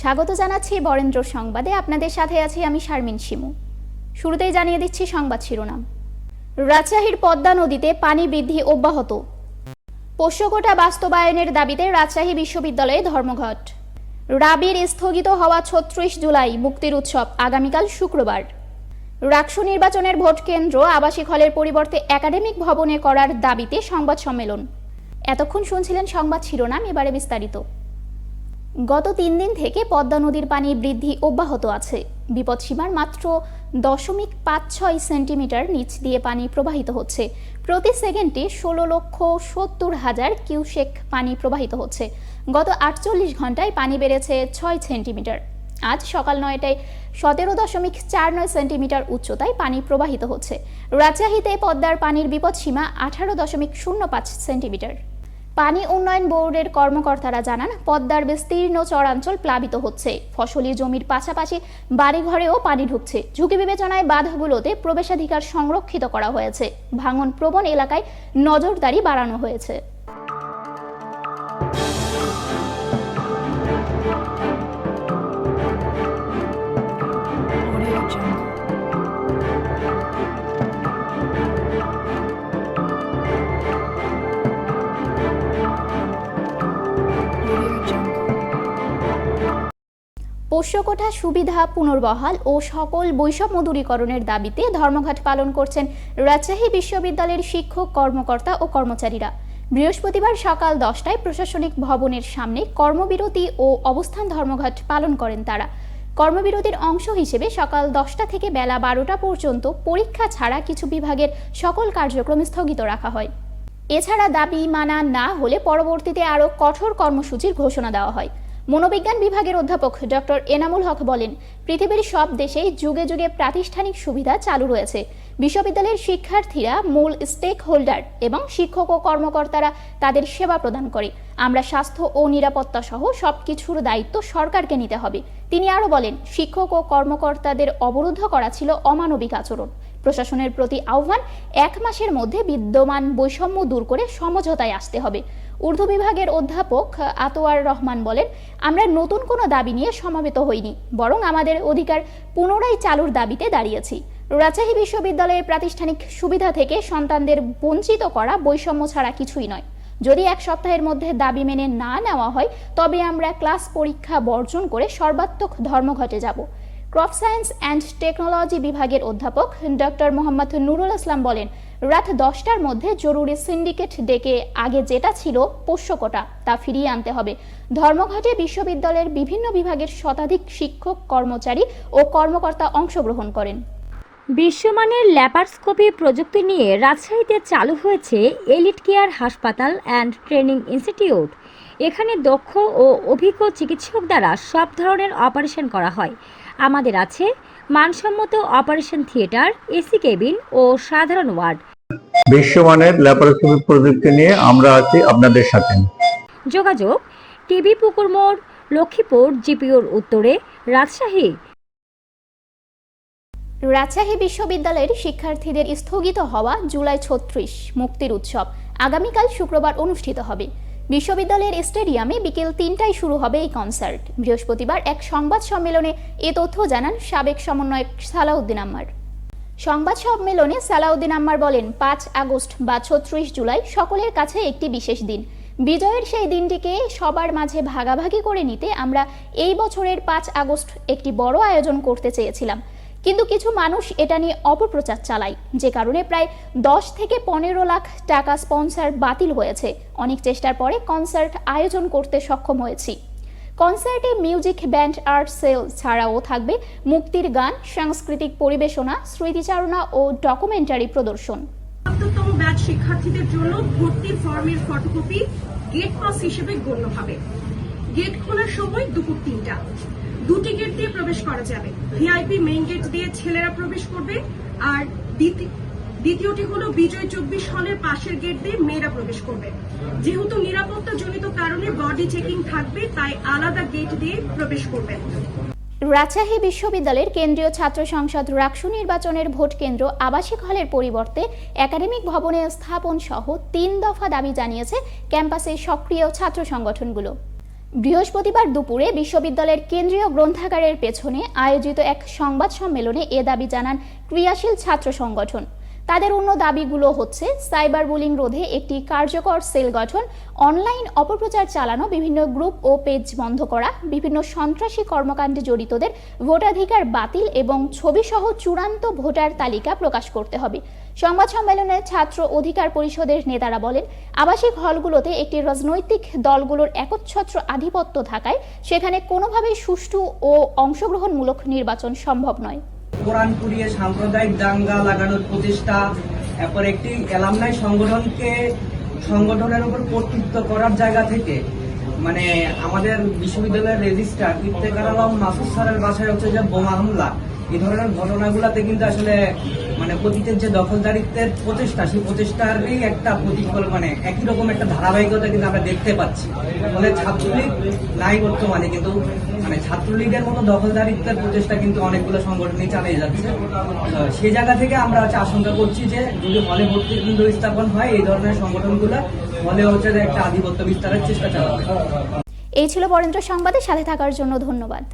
স্বাগত জানাচ্ছি বরেন্দ্র সংবাদে। আপনাদের সাথে আছি আমি শারমিন শিমু। শুরুতেই জানিয়ে দিচ্ছি সংবাদ শিরোনাম। রাজশাহীর পদ্মা নদীতে পানি বৃদ্ধি অব্যাহত। পোষ্যকোটা বাস্তবায়নের দাবিতে রাজশাহী বিশ্ববিদ্যালয়ে ধর্মঘট। রাবির স্থগিত হওয়া ছত্রিশ জুলাই মুক্তির উৎসব আগামীকাল শুক্রবার। রাকসু নির্বাচনের ভোট কেন্দ্র আবাসিক হলের পরিবর্তে একাডেমিক ভবনে করার দাবিতে সংবাদ সম্মেলন। এতক্ষণ শুনছিলেন সংবাদ শিরোনাম, এবারে বিস্তারিত। গত তিন দিন থেকে পদ্মা নদীর পানি বৃদ্ধি অব্যাহত আছে। বিপদসীমার মাত্র দশমিক পাঁচ ছয় সেন্টিমিটার নিচ দিয়ে পানি প্রবাহিত হচ্ছে। প্রতি সেকেন্ডে ষোলো লক্ষ সত্তর হাজার কিউসেক পানি প্রবাহিত হচ্ছে। গত আটচল্লিশ ঘন্টায় পানি বেড়েছে ছয় সেন্টিমিটার। আজ সকাল নয়টায় সতেরো দশমিক চার নয় সেন্টিমিটার উচ্চতায় পানি প্রবাহিত হচ্ছে। রাজশাহীতে পদ্মার পানির বিপদসীমা আঠারো দশমিক শূন্য পাঁচ সেন্টিমিটার। পানি উন্নয়ন বোর্ডের কর্মকর্তারা জানান, পদ্মার বিস্তীর্ণ চরাঞ্চল প্লাবিত হচ্ছে। ফসলি জমির পাশাপাশি বাড়িঘরেও পানি ঢুকছে। ঝুঁকি বিবেচনায় বাঁধগুলোতে প্রবেশাধিকার সংরক্ষিত করা হয়েছে। ভাঙন প্রবণ এলাকায় নজরদারি বাড়ানো হয়েছে। পোষ্যকোঠা সুবিধা, পুনর্বহাল ও সকল বৈষম্য দূরীকরণের দাবিতে ধর্মঘট পালন করছেন রাজশাহী বিশ্ববিদ্যালয়ের শিক্ষক, কর্মকর্তা ও কর্মচারীরা। বৃহস্পতিবার সকাল দশটায় প্রশাসনিক ভবনের সামনে কর্মবিরতি ও অবস্থান ধর্মঘট পালন করেন তারা। কর্মবিরতির অংশ হিসেবে সকাল দশটা থেকে বেলা বারোটা পর্যন্ত পরীক্ষা ছাড়া কিছু বিভাগের সকল কার্যক্রম স্থগিত রাখা হয়। এছাড়া দাবি মানা না হলে পরবর্তীতে আরও কঠোর কর্মসূচির ঘোষণা দেওয়া হয়। মনোবিজ্ঞান বিভাগের অধ্যাপক ডক্টর এনামুল হক বলেন, পৃথিবীর সব দেশেই যুগে যুগে প্রাতিষ্ঠানিক সুবিধা চালু রয়েছে। বিশ্ববিদ্যালয়ের শিক্ষার্থীরা মূল স্টেক হোল্ডার এবং শিক্ষক ও কর্মকর্তারা তাদের সেবা প্রদান করে। আমরা স্বাস্থ্য ও নিরাপত্তা সহ সবকিছুর দায়িত্ব সরকারকে নিতে হবে। তিনি আরও বলেন, শিক্ষক ও কর্মকর্তাদের অবরুদ্ধ করা ছিল অমানবিক আচরণ। প্রশাসনের প্রতি আহ্বান, এক মাসের মধ্যে বিদ্যমান বৈষম্য দূর করে সমঝোতায় আসতে হবে। উর্দু বিভাগের অধ্যাপক আতোয়ার রহমান বলেন, আমরা নতুন কোনো দাবি নিয়ে সমাবেত হইনি, বরং আমাদের অধিকার পুনরায় চালুর দাবিতে দাঁড়িয়েছি। রাজশাহী বিশ্ববিদ্যালয়ের প্রাতিষ্ঠানিক সুবিধা থেকে সন্তানদের বঞ্চিত করা বৈষম্য ছাড়া কিছুই নয়। যদি এক সপ্তাহের মধ্যে দাবি মেনে না নেওয়া হয়, তবে আমরা ক্লাস পরীক্ষা বর্জন করে সর্বাত্মক ধর্মঘটে যাব। ক্রপ সায়েন্স অ্যান্ড টেকনোলজি বিভাগের অধ্যাপক ডক্টর মোহাম্মদ নুরুল ইসলাম বলেন, রাত দশটার মধ্যে জরুরি সিন্ডিকেট ডেকে আগে যেটা ছিল পোষ্যকোটা তা ফিরিয়ে আনতে হবে। ধর্মঘটে বিশ্ববিদ্যালয়ের বিভিন্ন বিভাগের শতাধিক শিক্ষক, কর্মচারী ও কর্মকর্তা অংশগ্রহণ করেন। বিশ্বমানের ল্যাপারস্কোপি প্রযুক্তি নিয়ে রাজশাহীতে চালু হয়েছে এলিট কেয়ার হাসপাতাল অ্যান্ড ট্রেনিং ইনস্টিটিউট। এখানে দক্ষ ও অভিজ্ঞ চিকিৎসক দ্বারা সব ধরনের অপারেশন করা হয়। আমাদের আছে মানসম্মত অপারেশন থিয়েটার এসি কেবিন ও সাধারণ ওয়ার্ড। বিশ্বমানের ল্যাপারোস্কোপি প্রযুক্তি নিয়ে আমরা আছি আপনাদের সাথে। যোগাযোগ টিবি পুকুর মোড় লক্ষ্মীপুর জিপিওর উত্তরে রাজশাহী। রাজশাহী বিশ্ববিদ্যালয়ের শিক্ষার্থীদের স্থগিত হওয়া জুলাই ছত্রিশ মুক্তির উৎসব আগামীকাল শুক্রবার অনুষ্ঠিত হবে। বিশ্ববিদ্যালয়ের স্টেডিয়ামে বিকেল তিনটায় শুরু হবে এই কনসার্ট। বৃহস্পতিবার এক সংবাদ সম্মেলনে এ তথ্য জানান সাবেক সমন্বয়ক সালাউদ্দিন আম্মার। সংবাদ সম্মেলনে সালাউদ্দিন আম্মার বলেন, পাঁচ আগস্ট বা ছত্রিশ জুলাই সকলের কাছে একটি বিশেষ দিন। বিজয়ের সেই দিনটিকে সবার মাঝে ভাগাভাগি করে নিতে আমরা এই বছরের পাঁচ আগস্ট একটি বড় আয়োজন করতে চেয়েছিলাম। কিন্তু কিছু মানুষ এটা নিয়ে অপপ্রচার চালায়, যে কারণে প্রায় দশ থেকে পনেরো লাখ টাকা স্পন্সর বাতিল হয়েছে। অনেক চেষ্টার পরে কনসার্ট আয়োজন করতে সক্ষম হয়েছি। কনসার্টে মিউজিক, ব্যান্ড, আর্ট, সেল ছাড়াও থাকবে মুক্তির গান, সাংস্কৃতিক পরিবেশনা, স্মৃতিচারণা ও ডকুমেন্টারি প্রদর্শন। সপ্তমতম ব্যাচ শিক্ষার্থীদের জন্য ভর্তির ফর্মের ফটোকপি গেট পাস হিসেবে গণ্য হবে। গেট খোলার সময় দুপুর তিনটা। দুটি গেট দিয়ে প্রবেশ করা যাবে। ভিআইপি মেইন গেট দিয়ে ছেলেরা প্রবেশ করবে আর দ্বিতীয়টি হলো বিজয় চব্বিশ হলের পাশের গেট দিয়ে মেয়েরা প্রবেশ করবে। যেহেতু নিরাপত্তা জনিত কারণে বডি চেকিং থাকবে, তাই আলাদা গেট দিয়ে প্রবেশ করবে। রাজশাহী বিশ্ববিদ্যালয়ের কেন্দ্রীয় ছাত্র সংসদ রাকসু নির্বাচনের ভোট কেন্দ্র আবাসিক হলের পরিবর্তে একাডেমিক ভবনে স্থাপন সহ তিন দফা দাবি জানিয়েছে ক্যাম্পাসের সক্রিয় ছাত্র সংগঠনগুলো। বৃহস্পতিবার দুপুরে বিশ্ববিদ্যালয়ের কেন্দ্রীয় গ্রন্থাগারের পেছনে আয়োজিত এক সংবাদ সম্মেলনে এ দাবি জানান ক্রিয়াশীল ছাত্র সংগঠন। তাদের অন্য দাবিগুলো হচ্ছে সাইবার বুলিং রোধে একটি কার্যকর সেল গঠন, অনলাইন অপপ্রচার চালানো, বিভিন্ন গ্রুপ ও পেজ বন্ধ করা, বিভিন্ন সন্ত্রাসী কর্মকাণ্ডে জড়িতদের ভোটাধিকার বাতিল এবং ছবিসহ চূড়ান্ত ভোটার তালিকা প্রকাশ করতে হবে। সংবাদ সম্মেলনে ছাত্র অধিকার পরিষদের নেতারা বলেন, আবাসিক হলগুলোতে একটি রাজনৈতিক দলগুলোর একচ্ছত্র আধিপত্য থাকায় সেখানে কোনোভাবেই সুষ্ঠু ও অংশগ্রহণমূলক নির্বাচন সম্ভব নয়। কোরআন পুড়িয়ে সাম্প্রদায়িক দাঙ্গা লাগানোর প্রচেষ্টা, এরপর একটি এলামনাই সংগঠনকে, সংগঠনের উপর কর্তৃত্ব করার জায়গা থেকে মানে আমাদের বিশ্ববিদ্যালয়ের রেজিস্ট্রার ইফতেকার আলম মাসুদ স্যারের বাসায় হচ্ছে যে বোমা হামলা। এই ধরনের ঘটনাগুলোতে কিন্তু আসলে মানে অতীতের যে দখলদারিত্বের প্রচেষ্টা, সেই প্রচেষ্টারই একটা প্রতিফল মানে একই রকম একটা ধারাবাহিকতা কিন্তু আমরা দেখতে পাচ্ছি। ফলে ছাত্রলীগ নাই বর্তমানে, কিন্তু মানে ছাত্রলীগের মতো দখলদারিত্বের প্রচেষ্টা কিন্তু অনেকগুলো সংগঠনই চালিয়ে যাচ্ছে। সে জায়গা থেকে আমরা হচ্ছে আশঙ্কা করছি যে, যদি হলে ভর্তি কেন্দ্র স্থাপন হয়, এই ধরনের সংগঠনগুলো, হলে হচ্ছে একটা আধিপত্য বিস্তারের চেষ্টা চালাবে। এই ছিল বরেন্দ্র সংবাদের সাথে থাকার জন্য ধন্যবাদ।